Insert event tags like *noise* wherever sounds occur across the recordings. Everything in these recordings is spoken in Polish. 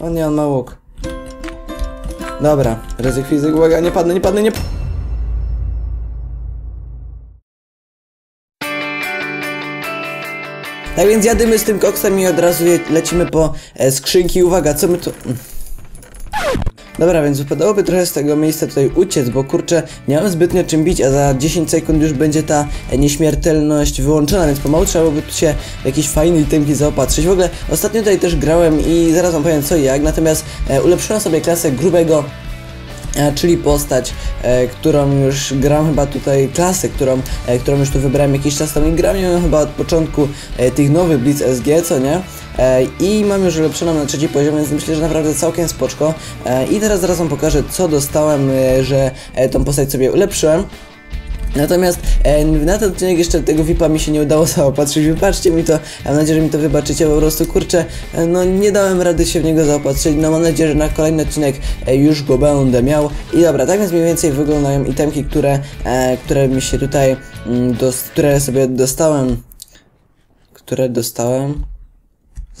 O nie, on ma łuk. Dobra, ryzyk fizyk, uwaga, nie padnę, nie padnę, nie... Tak więc jadymy z tym koksem i od razu lecimy po e, skrzynki. Uwaga, co my tu... Dobra, więc wypadałoby trochę z tego miejsca tutaj uciec, bo kurczę, nie mam zbytnio czym bić, a za 10 sekund już będzie ta nieśmiertelność wyłączona, więc pomału trzeba byłoby tu się w jakieś fajne itemki zaopatrzyć. W ogóle ostatnio tutaj też grałem i zaraz wam powiem co i jak, natomiast e, ulepszyłem sobie klasę grubego E, czyli postać, e, którą już gram chyba tutaj, klasę, którą, e, którą już tu wybrałem jakiś czas temu i gram ją chyba od początku e, tych nowych Blitz SG, co nie? E, I mam już ulepszoną na trzeci poziom, więc myślę, że naprawdę całkiem spoczko. E, I teraz zaraz wam pokażę, co dostałem, e, że tą postać sobie ulepszyłem. Natomiast e, na ten odcinek jeszcze tego VIPa mi się nie udało *laughs* zaopatrzyć. Wybaczcie mi to, mam nadzieję, że mi to wybaczycie. Po prostu kurczę, e, no nie dałem rady się w niego zaopatrzyć. No mam nadzieję, że na kolejny odcinek e, już go będę miał. I dobra, tak więc mniej więcej wyglądają itemki, które, e, które mi się tutaj, mm, dos, które sobie dostałem, które dostałem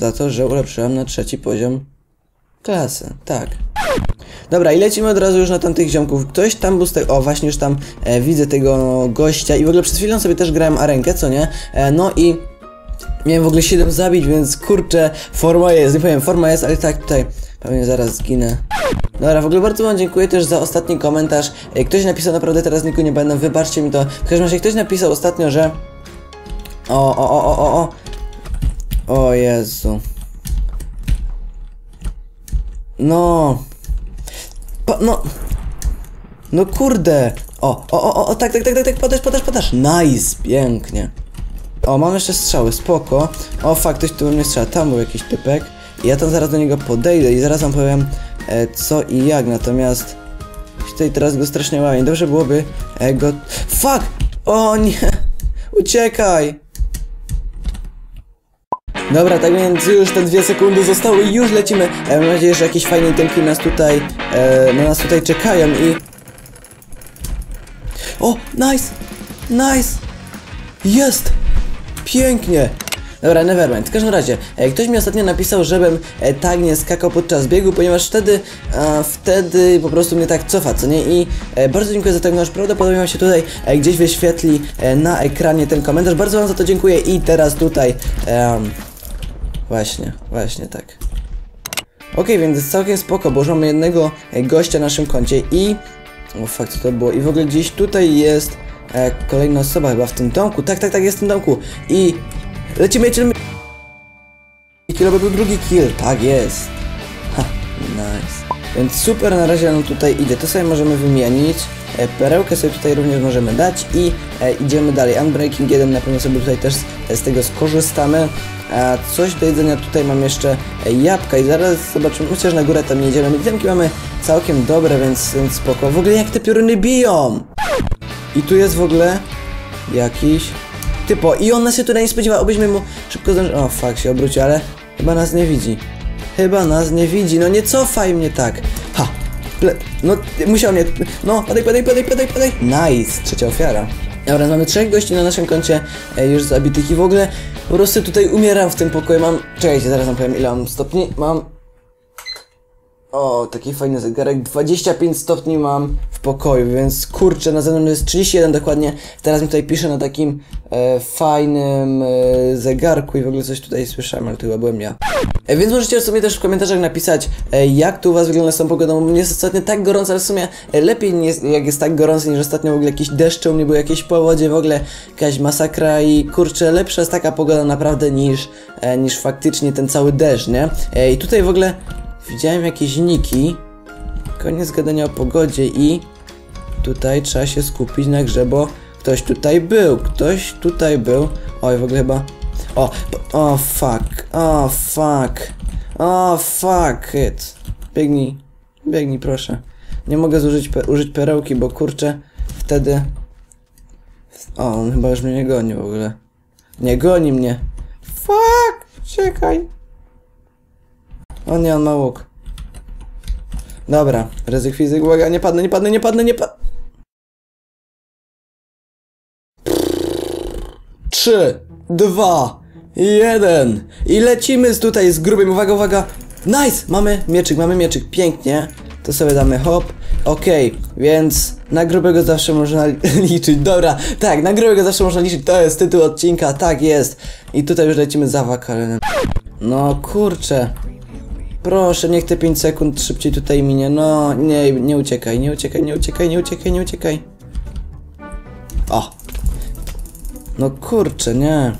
za to, że ulepszyłem na trzeci poziom klasy. Tak. Dobra, i lecimy od razu już na tamtych ziomków. Ktoś tam był z tego... O, właśnie już tam e, widzę tego gościa i w ogóle przed chwilą sobie też grałem arenkę, co nie? E, no i... Miałem w ogóle 7 zabić, więc kurczę, forma jest, nie powiem, forma jest, ale tak tutaj pewnie zaraz zginę. Dobra, w ogóle bardzo wam dziękuję też za ostatni komentarz. E, Ktoś napisał, naprawdę teraz niku nie będę, wybaczcie mi to. W każdym razie ktoś napisał ostatnio, że... O, o, o, o, o, o. O Jezu. No. Pa, no. No kurde. O, o, o, o, tak, tak, tak, tak, tak, podasz, podasz, podasz. Nice, pięknie. O, mam jeszcze strzały, spoko. O, fakt, ktoś tu mnie strzela. Tam był jakiś typek. I ja tam zaraz do niego podejdę i zaraz wam powiem e, co i jak, natomiast... Tutaj teraz go strasznie łamię. Dobrze byłoby e, go... Fuck! O nie! Uciekaj! Dobra, tak więc już te dwie sekundy zostały i już lecimy. E, mam nadzieję, że jakieś fajne itemki nas tutaj, e, na nas tutaj czekają i... O, nice! Nice! Jest! Pięknie! Dobra, nevermind. W każdym razie, e, ktoś mi ostatnio napisał, żebym e, tak nie skakał podczas biegu, ponieważ wtedy, wtedy po prostu mnie tak cofa, co nie? I e, bardzo dziękuję za ten komentarz. Prawdopodobnie wam się tutaj e, gdzieś wyświetli e, na ekranie ten komentarz. Bardzo wam za to dziękuję i teraz tutaj... em, Właśnie, właśnie tak. Okej, więc całkiem spoko, bo już mamy jednego e, gościa na naszym koncie i... O fakt, co to było? I w ogóle gdzieś tutaj jest e, kolejna osoba chyba w tym domku. Tak, tak, tak, jest w tym domku. I... Lecimy, lecimy... I kill był drugi kill, tak jest. Ha, nice. Więc super, na razie nam tutaj idzie. To sobie możemy wymienić. E, perełkę sobie tutaj również możemy dać i e, idziemy dalej. Unbreaking 1 na pewno sobie tutaj też z, z tego skorzystamy. A coś do jedzenia tutaj mam jeszcze e, jabłka i zaraz zobaczymy, chociaż na górę tam nie idziemy. Itemki mamy całkiem dobre, więc, więc spoko. W ogóle jak te pioruny biją! I tu jest w ogóle jakiś typo. I on nas się tutaj nie spodziewa, obyśmy mu szybko zdążyli. O, fuck, się obrócił, ale chyba nas nie widzi. Chyba nas nie widzi, no nie cofaj mnie tak. Ple no, musiał mnie... No, padaj, padaj, padaj, padaj, padaj. Nice, trzecia ofiara. Dobra, mamy trzech gości na naszym koncie e, już zabitych i w ogóle po prostu tutaj umieram w tym pokoju. Mam... Czekajcie, zaraz wam powiem ile mam stopni. Mam... O, taki fajny zegarek. 25 stopni mam w pokoju, więc kurczę, na zewnątrz jest 31 dokładnie. Teraz mi tutaj pisze na takim e, fajnym e, zegarku i w ogóle coś tutaj słyszałem, ale to chyba byłem ja. E, więc możecie sobie też w komentarzach napisać, e, jak tu u was wygląda z tą pogodą, mnie jest ostatnio tak gorąco, ale w sumie e, lepiej nie, jak jest tak gorąco niż ostatnio w ogóle jakieś deszcze u mnie były, jakieś powodzie, w ogóle jakaś masakra i kurczę, lepsza jest taka pogoda naprawdę niż, e, niż faktycznie ten cały deszcz, nie? I tutaj w ogóle widziałem jakieś niki, koniec gadania o pogodzie i tutaj trzeba się skupić na grze, bo ktoś tutaj był, ktoś tutaj był, oj w ogóle chyba, o, o fuck, o fuck, o fuck it, biegnij, biegnij proszę, nie mogę zużyć, użyć perełki, bo kurczę, wtedy, o, on chyba już mnie nie goni w ogóle, nie goni mnie, fuck, czekaj, o nie, on ma łuk. Dobra, ryzyk fizyk, uwaga, nie padnę, nie padnę, nie padnę, nie padnę. Trzy, dwa, jeden i lecimy z tutaj z grubym, uwaga, uwaga. Nice! Mamy mieczyk, mamy mieczyk, pięknie. To sobie damy hop. Okej, więc na grubego zawsze można *laughs* liczyć. Dobra, tak, na grubego zawsze można liczyć. To jest tytuł odcinka, tak jest. I tutaj już lecimy za wakalenem. No kurczę. Proszę, niech te 5 sekund szybciej tutaj minie. No, nie, nie uciekaj, nie uciekaj, nie uciekaj, nie uciekaj, nie uciekaj. O. No kurczę, nie.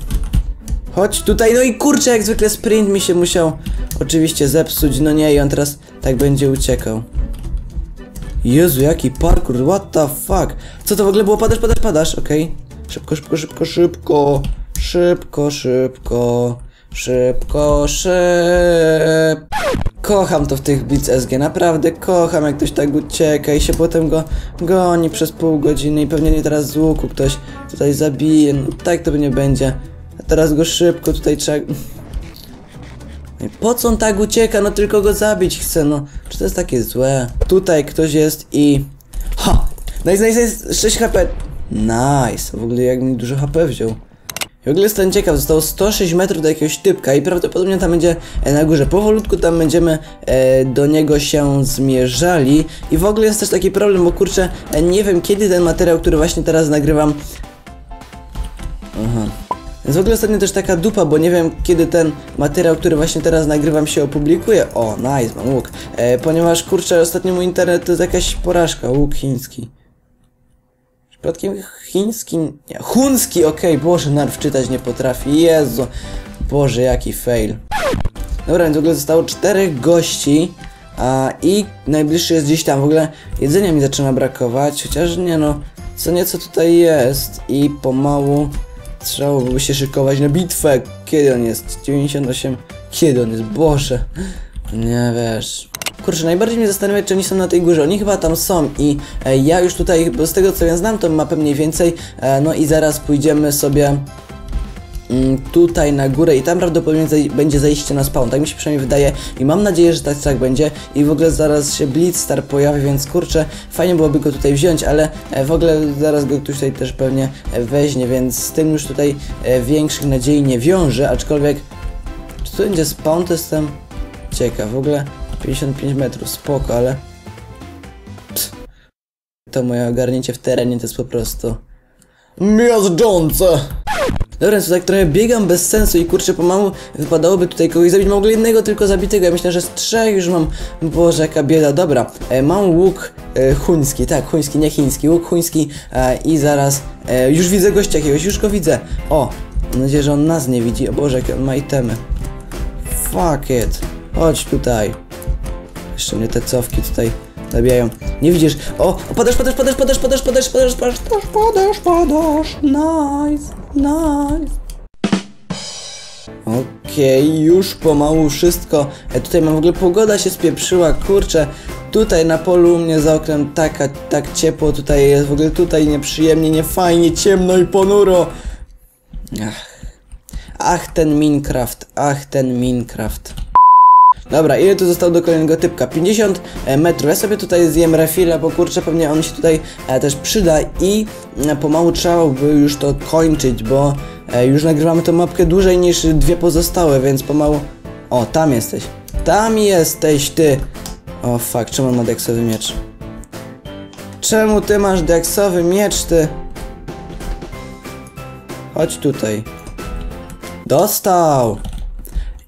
Chodź tutaj, no i kurczę, jak zwykle sprint mi się musiał oczywiście zepsuć, no nie, i on teraz tak będzie uciekał. Jezu, jaki parkour, what the fuck? Co to w ogóle było? Padasz, padasz, padasz, okej. Szybko, szybko, szybko, szybko. Szybko, szybko. Szybko, szybko. Kocham to w tych Blitz SG, naprawdę kocham jak ktoś tak ucieka i się potem go goni przez pół godziny i pewnie nie teraz z łuku ktoś tutaj zabije, no tak to nie będzie. A teraz go szybko tutaj trzeba... No Po co on tak ucieka? No tylko go zabić chcę, no. Czy to jest takie złe? Tutaj ktoś jest i... Ha! Nice, nice, nice, 6 HP. Nice. W ogóle jak mi dużo HP wziął. I w ogóle jestem ciekaw, zostało 106 metrów do jakiegoś typka i prawdopodobnie tam będzie e, na górze. Powolutku tam będziemy e, do niego się zmierzali. I w ogóle jest też taki problem, bo kurczę, e, nie wiem kiedy ten materiał, który właśnie teraz nagrywam... Aha. Jest w ogóle ostatnio też taka dupa, bo nie wiem kiedy ten materiał, który właśnie teraz nagrywam się opublikuje. O, nice, mam łuk. E, ponieważ kurczę, ostatnio mój internet to jest jakaś porażka, łuk chiński. Przypadkiem chiński, nie, hunski, okej, Boże, narw czytać nie potrafi, Jezu. Boże, jaki fail. Dobra, więc w ogóle zostało czterech gości, a i najbliższy jest gdzieś tam. W ogóle jedzenia mi zaczyna brakować, chociaż nie no, co nieco tutaj jest i pomału trzeba byłoby się szykować na bitwę. Kiedy on jest? 98? Kiedy on jest? Boże. Nie wiesz. Kurczę, najbardziej mnie zastanawia, czy oni są na tej górze. Oni chyba tam są i e, ja już tutaj, bo z tego co ja znam, to mapę mniej więcej. E, no i zaraz pójdziemy sobie mm, tutaj na górę i tam prawdopodobnie będzie zejście na spawn, tak mi się przynajmniej wydaje i mam nadzieję, że tak, tak będzie i w ogóle zaraz się Blitzstar pojawi, więc kurczę, fajnie byłoby go tutaj wziąć, ale e, w ogóle zaraz go ktoś tutaj też pewnie e, weźmie, więc z tym już tutaj e, większych nadziei nie wiążę, aczkolwiek czy tu będzie spawn, to jestem ciekaw, w ogóle 55 metrów, spoko, ale Pst. to moje ogarnięcie w terenie to jest po prostu miażdżące. Dobra, więc tak trochę biegam bez sensu i kurczę pomału wypadałoby tutaj kogoś zabić. Ogóle jednego tylko zabitego. Ja myślę, że z trzech już mam. Boże, jaka bieda. Dobra, e, mam łuk e, chuński, tak, chuński, nie chiński. Łuk chuński e, i zaraz. E, już widzę gościa jakiegoś, już go widzę. O, mam nadzieję, że on nas nie widzi. O Boże, jakie on ma itemy. Fuck it. Chodź tutaj. Jeszcze mnie te cofki tutaj zabijają. Nie widzisz? O, padasz, padasz, padasz, padasz, padasz, padasz, padasz, padasz, padasz, padasz. Nice, nice. Okej, już pomału wszystko. E, tutaj mam w ogóle pogoda się spieprzyła, kurczę. Tutaj na polu u mnie za oknem taka, tak ciepło tutaj jest, w ogóle tutaj nieprzyjemnie, niefajnie, ciemno i ponuro. Ach. Ach ten Minecraft, ach ten Minecraft. Dobra, ile tu zostało do kolejnego typka? 50 e, metrów. Ja sobie tutaj zjem refila, bo kurczę, pewnie on się tutaj e, też przyda i e, pomału trzeba by już to kończyć, bo już nagrywamy tą mapkę dłużej niż dwie pozostałe, więc pomału... O, tam jesteś. Tam jesteś, ty! O, fuck, czemu on ma deksowy miecz? Czemu ty masz deksowy miecz, ty? Chodź tutaj. Dostał!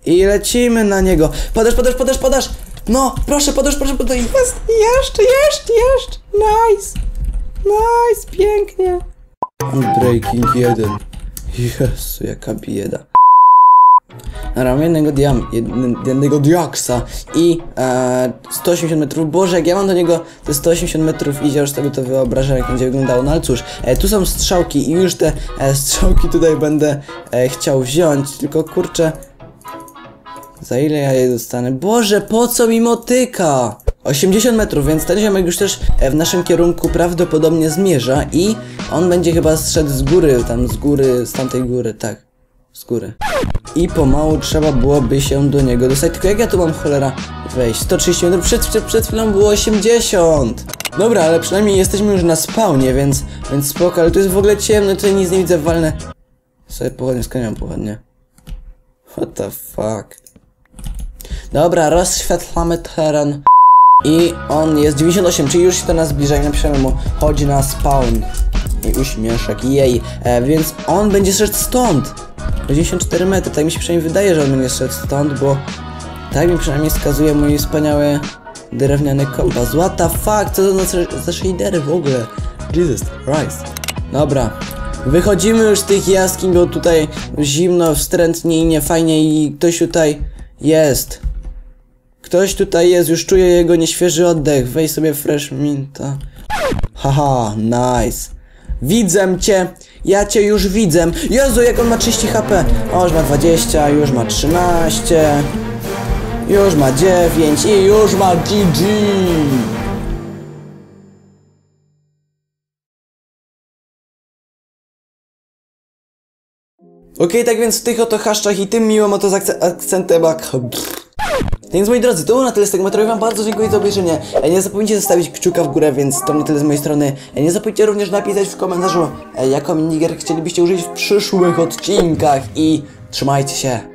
I lecimy na niego. Padasz, padasz, padasz, padasz! No, proszę, padasz, proszę, padasz. Jest, jeszcze, jeszcze, jeszcze. Nice. Nice, pięknie. Unbreaking 1. Jezu, jaka bieda. Mam jednego diam, jedn, jednego diaksa i e, 180 metrów. Boże, jak ja mam do niego te 180 metrów idzie, już sobie to wyobrażam, jak będzie wyglądało. No ale cóż, e, tu są strzałki i już te e, strzałki tutaj będę e, chciał wziąć, tylko kurczę, za ile ja je dostanę? Boże, po co mi motyka? 80 metrów, więc ten ziomek już też e, w naszym kierunku prawdopodobnie zmierza i on będzie chyba zszedł z góry, tam z góry, z tamtej góry, tak. Z góry. I pomału trzeba byłoby się do niego dostać. Tylko jak ja tu mam cholera wejść? 130 metrów, przed, przed, przed chwilą było 80. Dobra, ale przynajmniej jesteśmy już na spawnie, więc, więc spoko, ale tu jest w ogóle ciemno, tutaj nic nie widzę, walnę. Sobie pochodnie, mam pochodnie? What the fuck? Dobra, rozświetlamy teren. I on jest 98, czyli już się do nas zbliża i napiszemy mu chodzi na spawn. I uśmieszek, jej. E, więc on będzie szedł stąd. 94 metry, tak mi się przynajmniej wydaje, że on będzie szedł stąd, bo tak mi przynajmniej wskazuje mój wspaniały drewniany kompas. What the fuck, co to za, za shadery w ogóle? Jesus Christ. Dobra. Wychodzimy już z tych jaskiń, bo tutaj zimno, wstrętnie i niefajnie i ktoś tutaj jest. Ktoś tutaj jest, już czuję jego nieświeży oddech. Weź sobie fresh minta. Haha, nice. Widzę cię, ja cię już widzę. Jezu, jak on ma 30 HP. O, już ma 20, już ma 13. Już ma 9 i już ma GG. Okej, tak więc w tych oto haszczach i tym miłym oto z akce- akcentem ak... Więc moi drodzy, to było na tyle z tego materiału. Wam bardzo dziękuję za obejrzenie. E, Nie zapomnijcie zostawić kciuka w górę, więc to na tyle z mojej strony. E, Nie zapomnijcie również napisać w komentarzu, e, jaką minigier chcielibyście użyć w przyszłych odcinkach. I trzymajcie się.